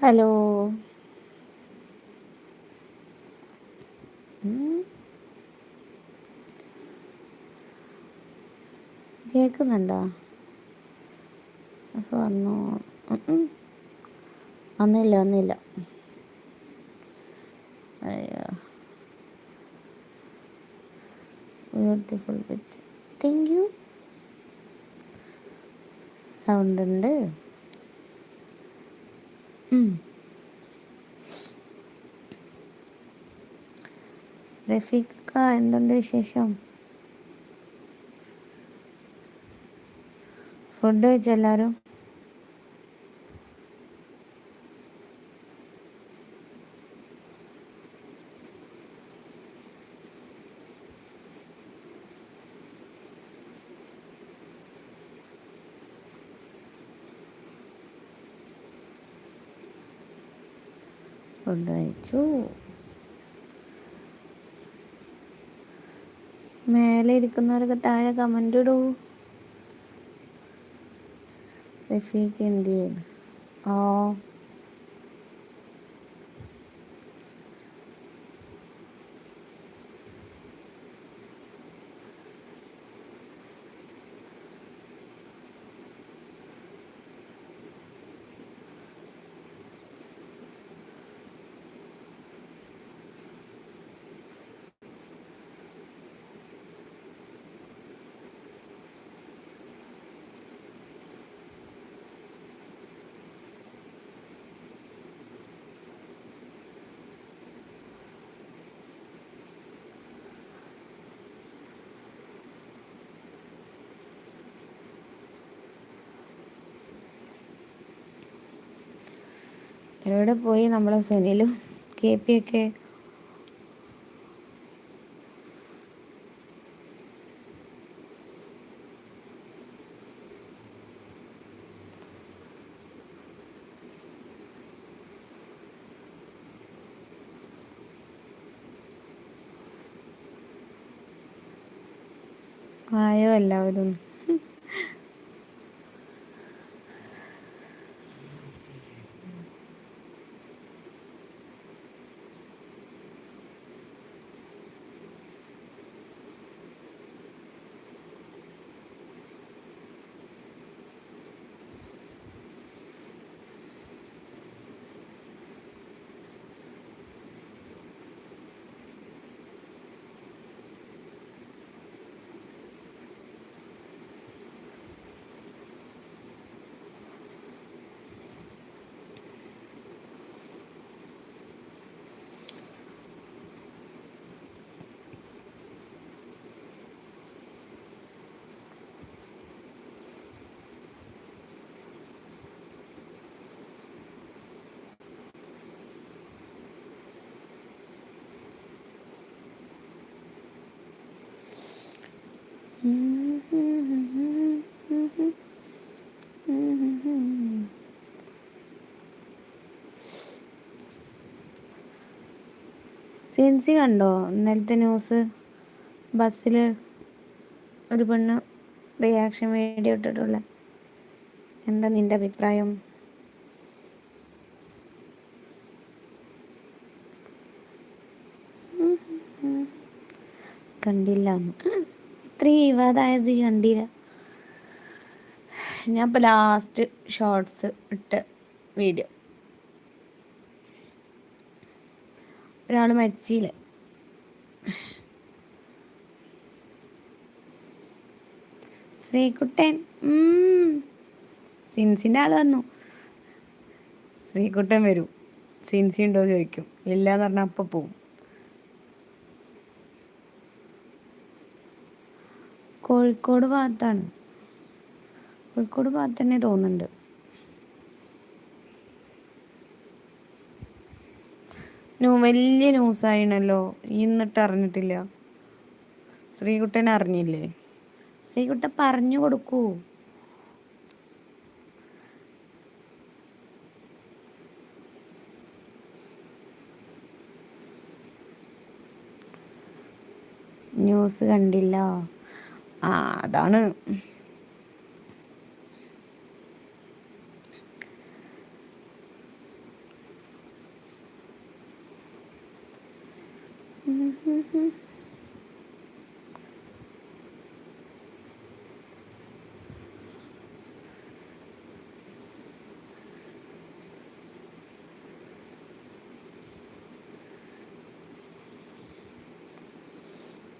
Hello. കേൾക്കുന്നുണ്ടോ വന്നു? വന്നില്ല വന്നില്ല. അയ്യോ. Beautiful pitch thank you sound ഉണ്ട്. റഫീഖ എന്തുണ്ട് വിശേഷം? ഫുഡ് കഴിച്ചെല്ലാവരും കഴിച്ചു മേലെ ഇരിക്കുന്നവരൊക്കെ താഴെ കമന്റ് ഇടൂ. റഫീഖ് എന്ത് ചെയ്യുന്നു? ആ. എവിടെ പോയി നമ്മളെ സുനിലും കെ പി ഒക്കെ ആയോ എല്ലാവരും? സിൻസി കണ്ടോ? ഇന്നലത്തെ ന്യൂസ് ബസ്സിൽ ഒരു പെണ്ണ് റിയാക്ഷൻ വീഡിയോ ഇട്ടിട്ടുള്ള. എന്താ നിന്റെ അഭിപ്രായം? കണ്ടില്ല. ഇത്രയും വിവാദമായത് കണ്ടില്ല. ഞാൻ ഇപ്പോൾ ലാസ്റ്റ് ഷോർട്സ് ഇട്ട് വീഡിയോ ഒരാൾ മരിച്ചില്ല ശ്രീകുട്ടൻ സിൻസിന്റെ ആൾ വന്നു. ശ്രീകുട്ടൻ വരും. സിൻസി ഉണ്ടോ ചോദിക്കും. ഇല്ല എന്ന് പറഞ്ഞാൽ അപ്പം പോവും. കോഴിക്കോട് ഭാഗത്താണ്. കോഴിക്കോട് ഭാഗത്ത് തന്നെ തോന്നുന്നുണ്ട്. വലിയ ന്യൂസായിണല്ലോ. ഇന്നിട്ട് അറിഞ്ഞിട്ടില്ല. ശ്രീകുട്ടൻ അറിഞ്ഞില്ലേ? ശ്രീകുട്ട പറഞ്ഞു കൊടുക്കൂ. ന്യൂസ് കണ്ടില്ല. ആ അതാണ്.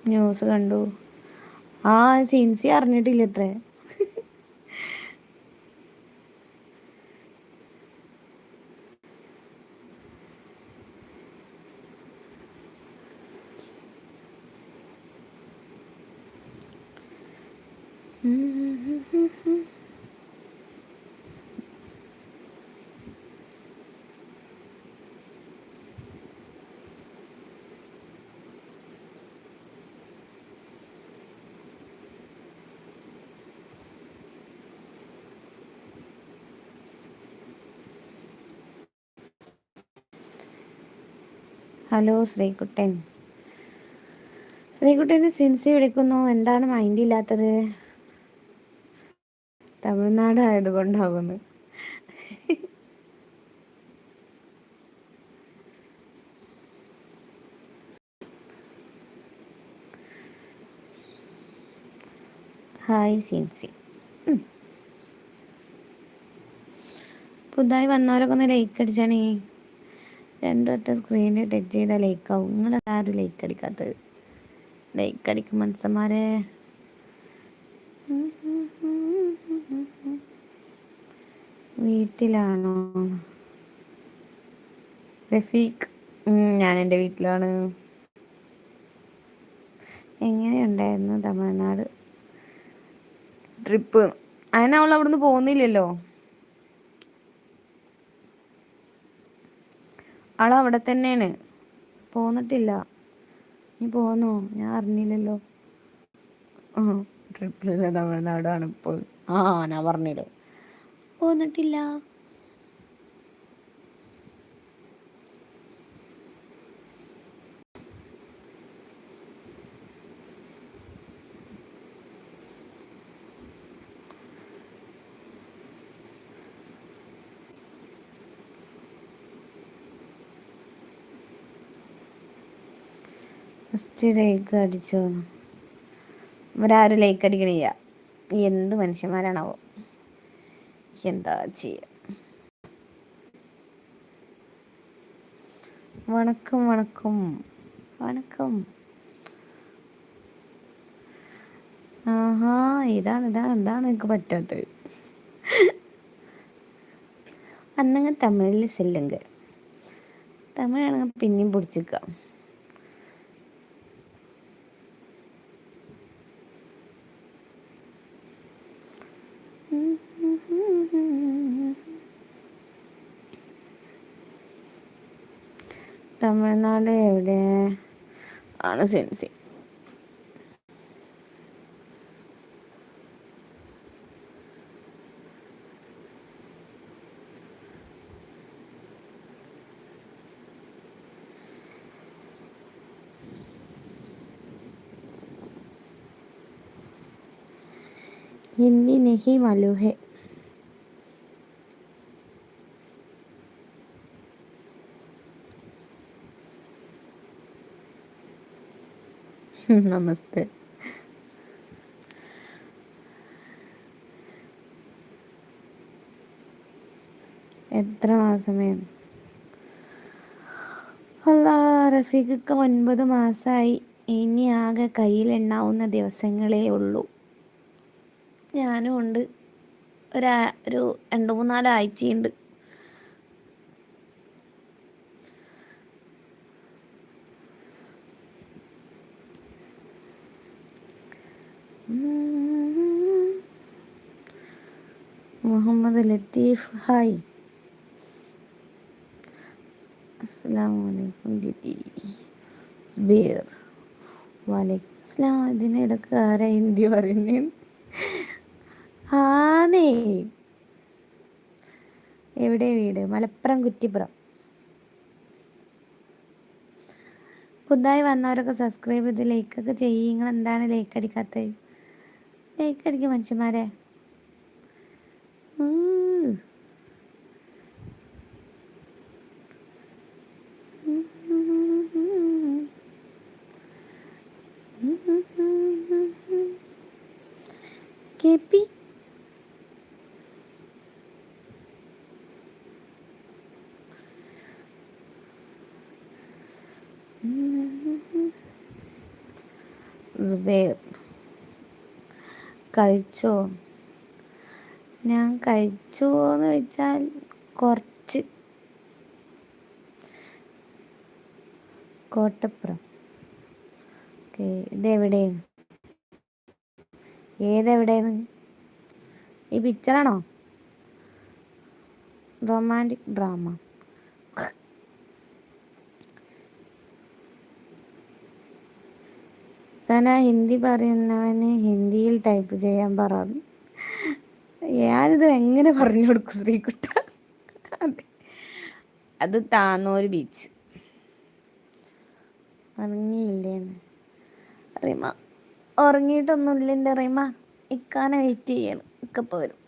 ന്യൂസ് കണ്ടു. ആ സിൻസി അറിഞ്ഞിട്ടില്ല ഇത്ര. ഹലോ ശ്രീകുട്ടൻ. ശ്രീകുട്ടനെ സിൻസി വിളിക്കുന്നു. എന്താണ് മൈൻഡ് ഇല്ലാത്തത്? തമിഴ്നാട് ആയതുകൊണ്ടാകുന്നു ഹായ് സിൻസി. പുതുതായി വന്നവരൊക്കെ ഒന്ന് ലൈക്ക് അടിച്ചാണേ. രണ്ടു വട്ടം സ്ക്രീനിൽ ടച്ച് ചെയ്താൽ ലൈക്കാവും നിങ്ങൾ ആരും ലൈക്ക് അടിക്കാത്തത്? ലൈക്ക് അടിക്കും മനസ്സന്മാരെ വീട്ടിലാണോ? റഫീഖ് ഞാൻ എന്റെ വീട്ടിലാണ്. എങ്ങനെയുണ്ടായിരുന്നു തമിഴ്നാട്? ട്രിപ്പ് അതിനവൾ അവിടുന്ന് പോകുന്നില്ലല്ലോ ആൾ അവിടെ തന്നെയാണ്. പോന്നിട്ടില്ല. നീ പോന്നോ? ഞാൻ അറിഞ്ഞില്ലല്ലോ. ആ ട്രിപ്പിലുള്ള തമിഴ്നാടാണ് ഇപ്പോൾ. ആ ഞാൻ പറഞ്ഞില്ലേ. പോന്നിട്ടില്ല. ഫസ്റ്റ് ലൈക്ക് അടിച്ചോ ഇവരാരും ലൈക്ക് അടിക്കണില്ല എന്ത് മനുഷ്യന്മാരാണാവോ എന്താ ചെയ്യുക വണക്കം വണക്കം വണക്കം ആഹാ ഇതാണ് ഇതാണ് എന്താണ് എനിക്ക് പറ്റാത്തത് അന്നങ്ങ് തമിഴിൽ സെല്ലുങ്ക തമിഴാണെങ്കിൽ പിന്നെയും പിടിച്ചിക്കാം തമിഴ്നാട് എവിടെ ആണ് സെൻസി हिंदी नहीं मालूम है നമസ്തേ. എത്ര മാസമേ? അല്ല റഫീഖക്ക് ഒൻപത് മാസമായി ഇനി ആകെ കയ്യിലെണ്ണാവുന്ന ദിവസങ്ങളേ ഉള്ളൂ. ഞാനും ഉണ്ട്. ഒരു ഒരു രണ്ട് മൂന്നാലാഴ്ചയുണ്ട്. മുഹമ്മദ് ലത്തീഫ് ഹായ്. അസ്സാം വലൈക്കും ദീദി സുബീർ. വാലൈക്കും അസ്ലാം ഇതിനിടക്ക് ആരാ ഹിന്ദി പറയുന്നേ? ആനേ എവിടെ വീട്? മലപ്പുറം കുറ്റിപ്പുറം. പുതുതായി വന്നവരൊക്കെ സബ്സ്ക്രൈബ് ചെയ്ത് ലൈക്കൊക്കെ ചെയ്യും. നിങ്ങൾ എന്താണ് ലൈക്ക് അടിക്കാത്തത്? ഷേക്ക് അടിക്കും മനുഷ്യന്മാരെ കെ പി. സുബേർ കഴിച്ചോ? ഞാൻ കഴിച്ചു എന്ന് വെച്ചാൽ കുറച്ച്. കോട്ടപ്പുറം. ഓക്കെ ഇതെവിടെയെന്ന്? ഏതെവിടെയെന്ന്? ഈ പിക്ചറാണോ റൊമാന്റിക് ഡ്രാമ സന ഹിന്ദി പറയുന്നവന് ഹിന്ദിയിൽ ടൈപ്പ് ചെയ്യാൻ പറഞ്ഞു ഞാനിത് എങ്ങനെ പറഞ്ഞു കൊടുക്കും ശ്രീകുട്ട? അത്. താന്നൂർ ബീച്ച്. ഉറങ്ങിയില്ലേന്ന്. റിമ ഉറങ്ങിയിട്ടൊന്നുമില്ല റിമ. ഇക്കാനെ വെയിറ്റ് ചെയ്യണം. ഇക്കപ്പോൾ വരും.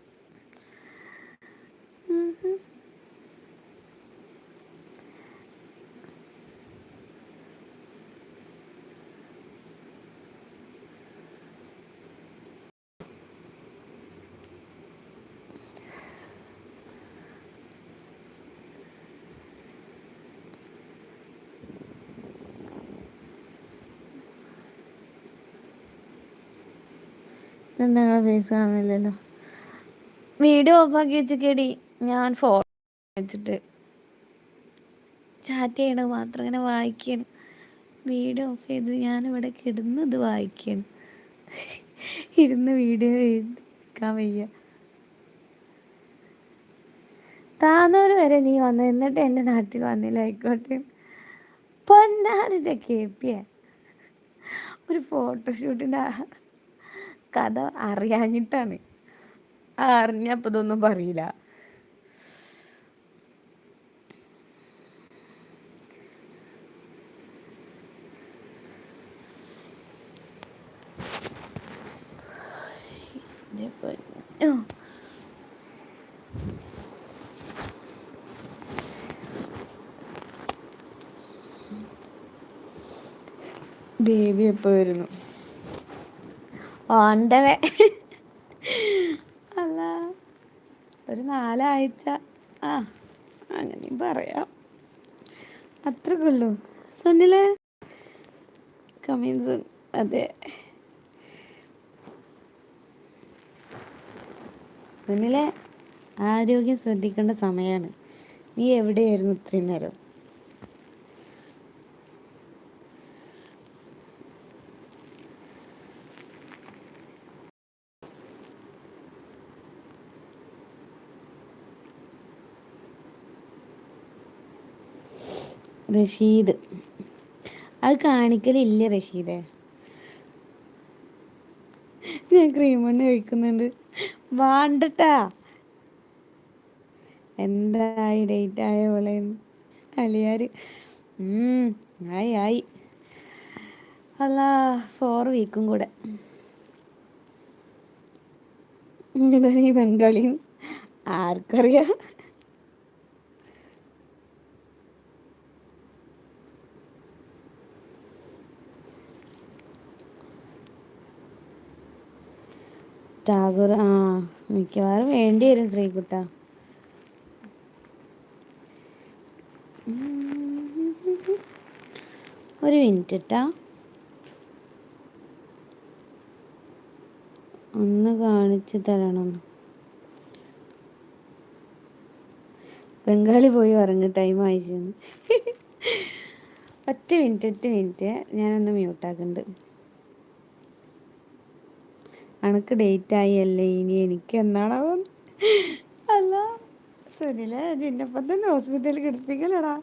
നിങ്ങളെ ഫേസ് കാണുന്നില്ലല്ലോ. വീഡിയോ ഓഫാക്കി വെച്ചേക്കേടി. ഞാൻ ഫോൺ വെച്ചിട്ട്. ചാറ്റ് ചെയ്യണത് മാത്രം ഇങ്ങനെ വായിക്കണം. വീഡിയോ ഓഫ് ചെയ്ത് ഞാനിവിടെ കിടന്ന് ഇത് വായിക്കണം. ഇരുന്ന് വീഡിയോ എടുക്കാൻ വയ്യ. താന്നൂർ വരെ നീ വന്നു? എന്നിട്ട് എന്റെ നാട്ടിൽ വന്നില്ല? ആയിക്കോട്ടെ. കെ പി ഒരു ഫോട്ടോഷൂട്ടിന്റെ കഥ അറിയാഞ്ഞിട്ടാണ്. അറിഞ്ഞപ്പോൾ ഇതൊന്നും പറയില്ല ബേബി എപ്പോൾ വരുന്നു? ഓണ്ടവേ. അല്ല ഒരു നാലാഴ്ച. ആ അങ്ങനെയും പറയാം. അത്രക്കുള്ളൂ സുനിലെ കമീൻ സുൻ അതെ. സുനിലെ ആരോഗ്യം ശ്രദ്ധിക്കേണ്ട സമയമാണ് നീ എവിടെയായിരുന്നു ഇത്രയും നേരം? റഷീദ്. അത് കാണിക്കലില്ല റഷീദേ. ഞാൻ ക്രീം എണ്ണ കഴിക്കുന്നുണ്ട് വാണ്ടട്ടാ. എന്തായി ഡേറ്റ് ആയ പോലെ അലിയാർ ആയി ആയി. അല്ല ഫോർ വീക്കും കൂടെ. ഈ ബംഗാളിയും. ആർക്കറിയാം. ടാഗോർ ആ മിക്കവാറും വേണ്ടി വരും ശ്രീകുട്ട. ഒരു മിനിറ്റ് ഇട്ടാ ഒന്ന് കാണിച്ചു തരണം. ബംഗാളി പോയി ഉറങ്ങി ടൈം ആയിച്ചെന്ന്. ഒറ്റ മിനിറ്റ് ഒറ്റ മിനിറ്റ്. ഞാനൊന്ന് മ്യൂട്ടാക്കുന്നുണ്ട് അനക്ക് ഡേറ്റ് ആയി അല്ലേ ഇനി എനിക്ക് എന്നാണാവും അല്ല സുനില ചിന്നപ്പം തന്നെ ഹോസ്പിറ്റലിൽ കിടപ്പിക്കലടാ.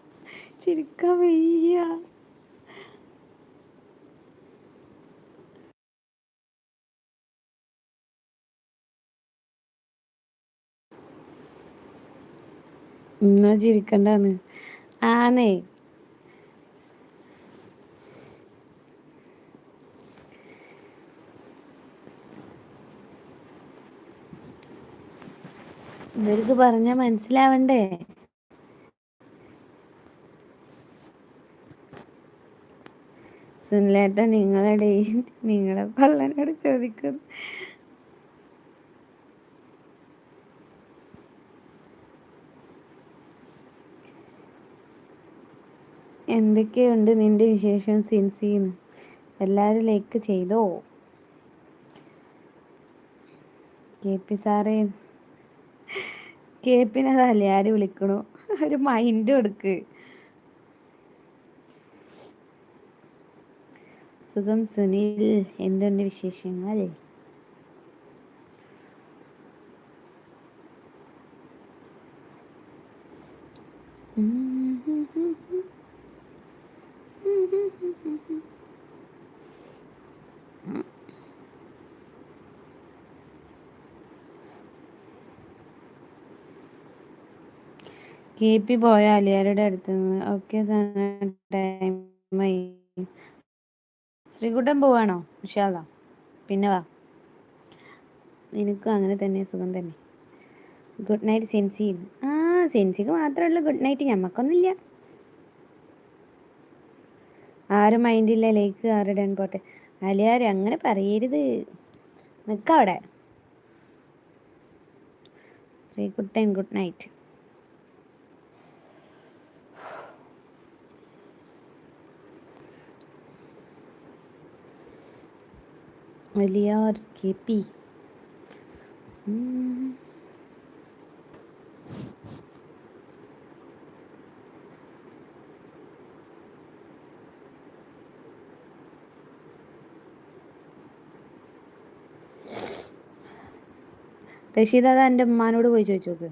ചിരിക്കാൻ വയ്യ. എന്നാ ചിരിക്കണ്ടാന്ന്. ആന്നേ ഇവർക്ക് പറഞ്ഞ മനസ്സിലാവണ്ടേ? സുനിലേട്ട നിങ്ങളുടെ നിങ്ങളെ പള്ളനോട് ചോദിക്കുന്നു എന്തൊക്കെയുണ്ട് നിന്റെ വിശേഷം സിൻസിന്ന്? എല്ലാവരും ലൈക്ക് ചെയ്തോ? കെ പി സാറേ കെ തലയാര് വിളിക്കണു. ഒരു മൈൻഡ് കൊടുക്ക് സുഖം സുനിൽ എന്തുണ്ട് വിശേഷങ്ങൾ കെ പി പോയ അലിയാരുടെ അടുത്ത് നിന്ന് ഓക്കെ ടൈമായി ശ്രീകുട്ടൻ പോവാണോ? വിശാല? പിന്നെ വാ. നിനക്കും അങ്ങനെ തന്നെ സുഖം തന്നെ. Good night Sincy. ആ സെൻസിക്ക് മാത്രമേ ഗുഡ് നൈറ്റ് ഞമ്മക്കൊന്നുമില്ല. ആരും മൈൻഡില്ല ലേക്ക് ആരുടെ പോട്ടെ. അലിയാര് അങ്ങനെ പറയരുത്. നിൽക്കവിടെ ശ്രീകുട്ടൻ ഗുഡ് നൈറ്റ് വലിയാർ കെ പി റഷീദ് അതാ എന്റെ ഉമ്മാനോട് പോയി ചോദിച്ചു നോക്ക്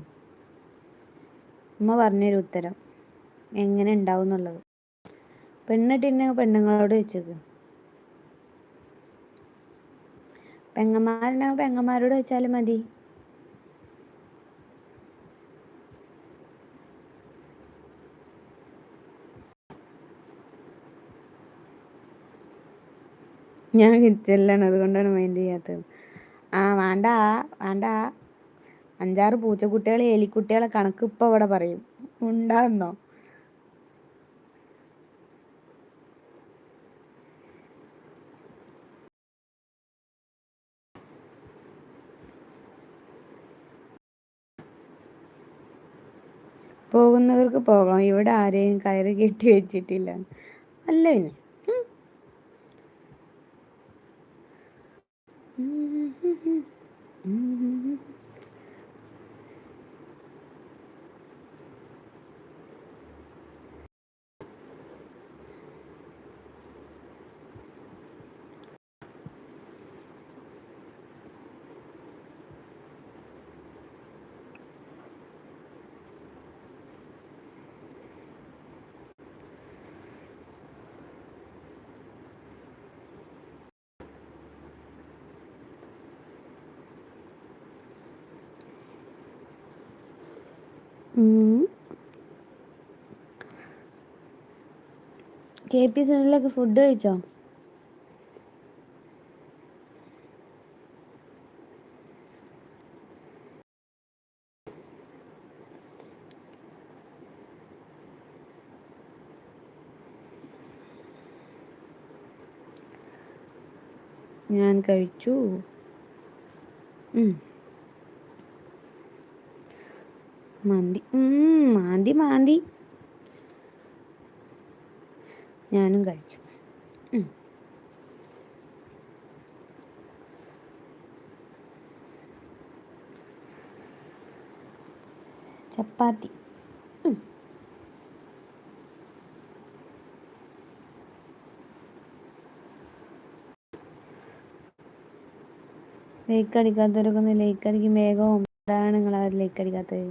ഉമ്മ പറഞ്ഞൊരു ഉത്തരം. എങ്ങനെ ഉണ്ടാവും എന്നുള്ളത് പെണ്ണിട്ടിന് പെണ്ണുങ്ങളോട് വെച്ചോക്ക് പെങ്ങന്മാരുണ്ടാകുമ്പോൾ പെങ്ങന്മാരോട് വെച്ചാലും മതി. ഞാൻ കിച്ചണിലാണ് അതുകൊണ്ടാണ് മൈൻഡ് ചെയ്യാത്തത്. ആ വേണ്ട വേണ്ട. അഞ്ചാറ് പൂച്ചക്കുട്ടികളെ എലിക്കുട്ടികളെ കണക്ക് ഇപ്പം ഇവിടെ പറയും. ഉണ്ടാകുന്നോ പോകുന്നവർക്ക് പോകാം. ഇവിടെ ആരെയും കയറി കെട്ടി വെച്ചിട്ടില്ല. അല്ല പിന്നെ. കെ പി സുനിലൊക്കെ ഫുഡ് കഴിച്ചോ? ഞാൻ കഴിച്ചു. മാന്തി. മാന്തി മാന്തി. ഞാനും കഴിച്ചു. ചപ്പാത്തി. ലേക്ക് അടിക്കാത്തവരൊക്കെ ഒന്ന് ലേക്ക് അടിക്കും. വേഗവും എന്താണ് നിങ്ങൾ അവർ ലേക്ക് അടിക്കാത്തത്?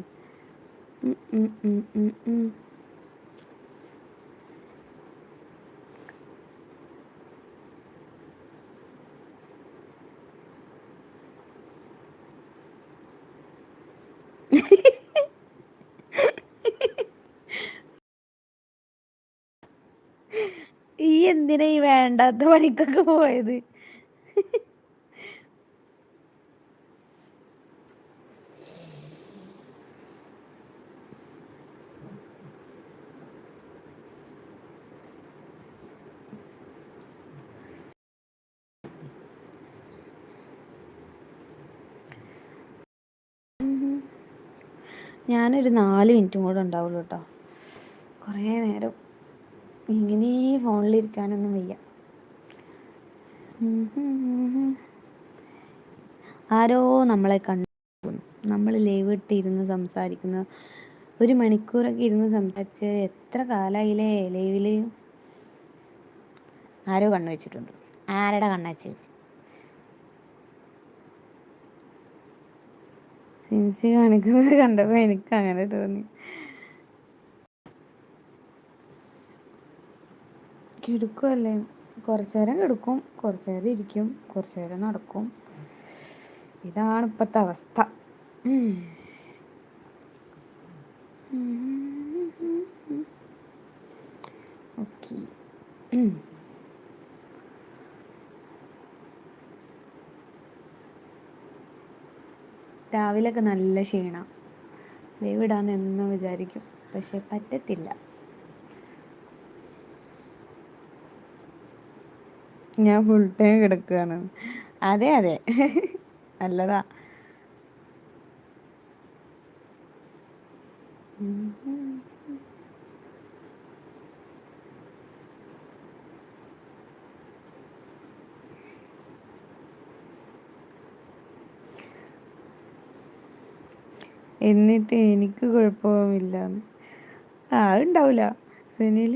ഈ എന്തിനാ ഈ വേണ്ടാത്ത പണിക്കൊക്കെ പോയത്? ഞാനൊരു നാല് മിനിറ്റും കൂടെ ഉണ്ടാവുള്ളൂ കേട്ടോ. കുറേ നേരം ഇങ്ങനെ ഫോണിലിരിക്കാനൊന്നും വയ്യ. ആരോ നമ്മളെ കണ്ടു. നമ്മൾ ലൈവ് ഇട്ടിരുന്ന് സംസാരിക്കുന്ന. ഒരു മണിക്കൂറൊക്കെ ഇരുന്ന് സംസാരിച്ച് എത്ര കാലായില്ലേ ലൈവിൽ? ആരോ കണ്ണു വെച്ചിട്ടുണ്ട്. ആരുടെ കണ്ണച്ച് സിൻസി കാണിക്കുന്നത് കണ്ടപ്പോൾ എനിക്ക് അങ്ങനെ തോന്നി. കിടക്കുമല്ലേ കുറച്ച് നേരം കിടക്കും കുറച്ച് നേരം ഇരിക്കും കുറച്ച് നേരം നടക്കും. ഇതാണ് ഇപ്പോഴത്തെ അവസ്ഥ ഓക്കെ രാവിലെയൊക്കെ നല്ല ക്ഷീണം. ലീവ് ഇടാന്ന് എന്നും വിചാരിക്കും. പക്ഷെ പറ്റത്തില്ല. ഞാൻ ഫുൾ ടൈം കിടക്കുകയാണ് അതെ അതെ. നല്ലതാ. എന്നിട്ട് എനിക്ക് കുഴപ്പമില്ല. ആ ഉണ്ടാവില്ല സുനിൽ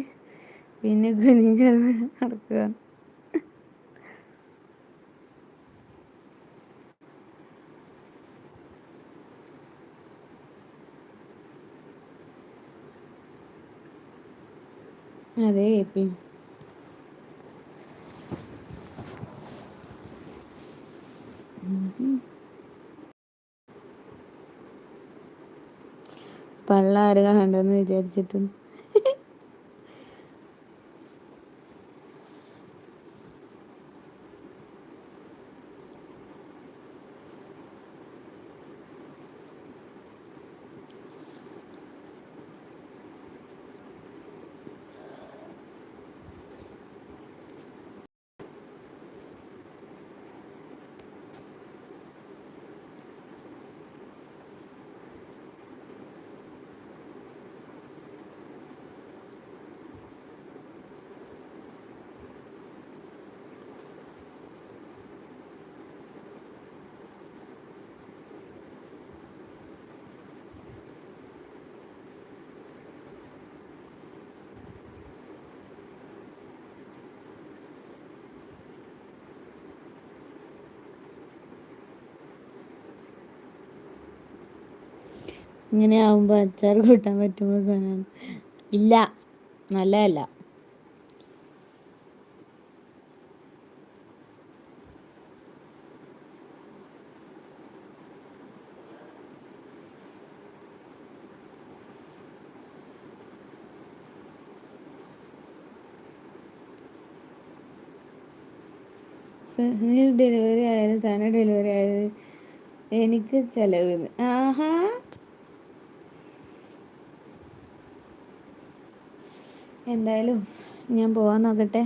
പിന്നെ കുനിഞ്ഞ് നടക്കുക അതെ പിന്നെ പള്ള ആര് കാണണ്ടെന്ന് വിചാരിച്ചിട്ട്. ഇങ്ങനെ ആവുമ്പോൾ അച്ചാർ കൂട്ടാൻ പറ്റുമ്പോൾ സാധനം ഇല്ല. നല്ലതല്ല. ഡെലിവറി ആയാലും സാധനം ഡെലിവറി ആയാലും എനിക്ക് ചിലവ് ആഹാ. എന്തായാലും ഞാൻ പോവാൻ നോക്കട്ടെ.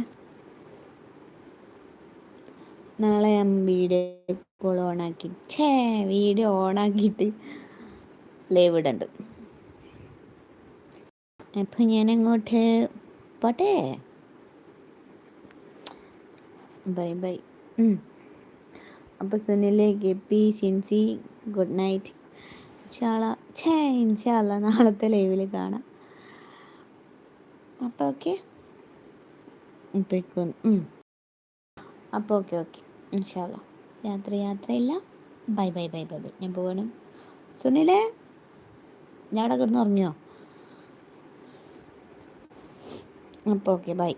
നാളെ ഞാൻ വീഡിയോ കോൾ ഓണാക്കി ഛേ വീഡിയോ ഓണാക്കിയിട്ട് ലൈവ് ഇടണ്ട്. അപ്പം ഞാൻ അങ്ങോട്ട് പോട്ടെ. Bye bye. അപ്പോൾ സുനിലേക്ക് പി സിൻസി ഗുഡ് നൈറ്റ്. ഇൻഷാള ഛേ ഇൻഷാല്ല നാളത്തെ ലൈവിൽ കാണാം. അപ്പോൾ ഓക്കെ. ഇപ്പം അപ്പോൾ ഓക്കെ ഓക്കെ. ഇൻഷാല്ല യാത്ര യാത്രയില്ല. Bye bye bye bye bye. ഞാൻ പോകണം സുനിലേ ഞാൻ അവിടെ കിടന്ന് ഉറങ്ങിയോ? അപ്പോൾ ഓക്കെ ബൈ.